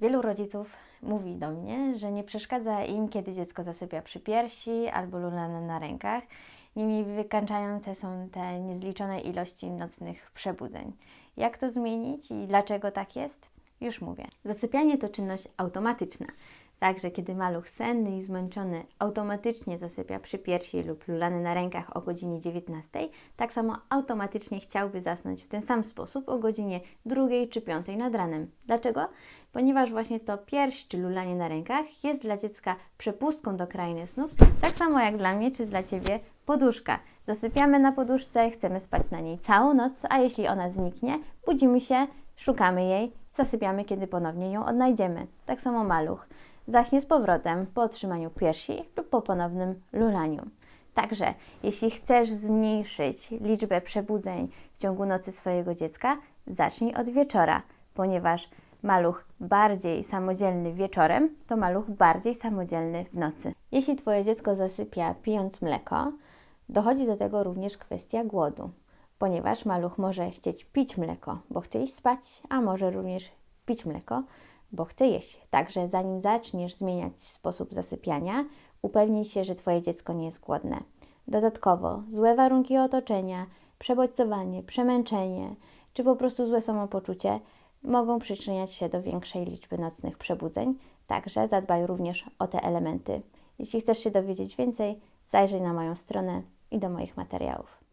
Wielu rodziców mówi do mnie, że nie przeszkadza im, kiedy dziecko zasypia przy piersi albo lulane na rękach. Nimi wykańczające są te niezliczone ilości nocnych przebudzeń. Jak to zmienić i dlaczego tak jest? Już mówię. Zasypianie to czynność automatyczna. Także kiedy maluch senny i zmęczony automatycznie zasypia przy piersi lub lulany na rękach o godzinie 19, tak samo automatycznie chciałby zasnąć w ten sam sposób o godzinie 2 czy 5 nad ranem. Dlaczego? Ponieważ właśnie to pierś czy lulanie na rękach jest dla dziecka przepustką do krainy snów, tak samo jak dla mnie czy dla Ciebie poduszka. Zasypiamy na poduszce, chcemy spać na niej całą noc, a jeśli ona zniknie, budzimy się, szukamy jej, zasypiamy, kiedy ponownie ją odnajdziemy. Tak samo maluch zaśnie z powrotem po otrzymaniu piersi lub po ponownym lulaniu. Także, jeśli chcesz zmniejszyć liczbę przebudzeń w ciągu nocy swojego dziecka, zacznij od wieczora, ponieważ maluch bardziej samodzielny wieczorem to maluch bardziej samodzielny w nocy. Jeśli Twoje dziecko zasypia pijąc mleko, dochodzi do tego również kwestia głodu, ponieważ maluch może chcieć pić mleko, bo chce iść spać, a może również pić mleko, bo chce jeść. Także zanim zaczniesz zmieniać sposób zasypiania, upewnij się, że Twoje dziecko nie jest głodne. Dodatkowo złe warunki otoczenia, przebodźcowanie, przemęczenie czy po prostu złe samopoczucie mogą przyczyniać się do większej liczby nocnych przebudzeń, także zadbaj również o te elementy. Jeśli chcesz się dowiedzieć więcej, zajrzyj na moją stronę i do moich materiałów.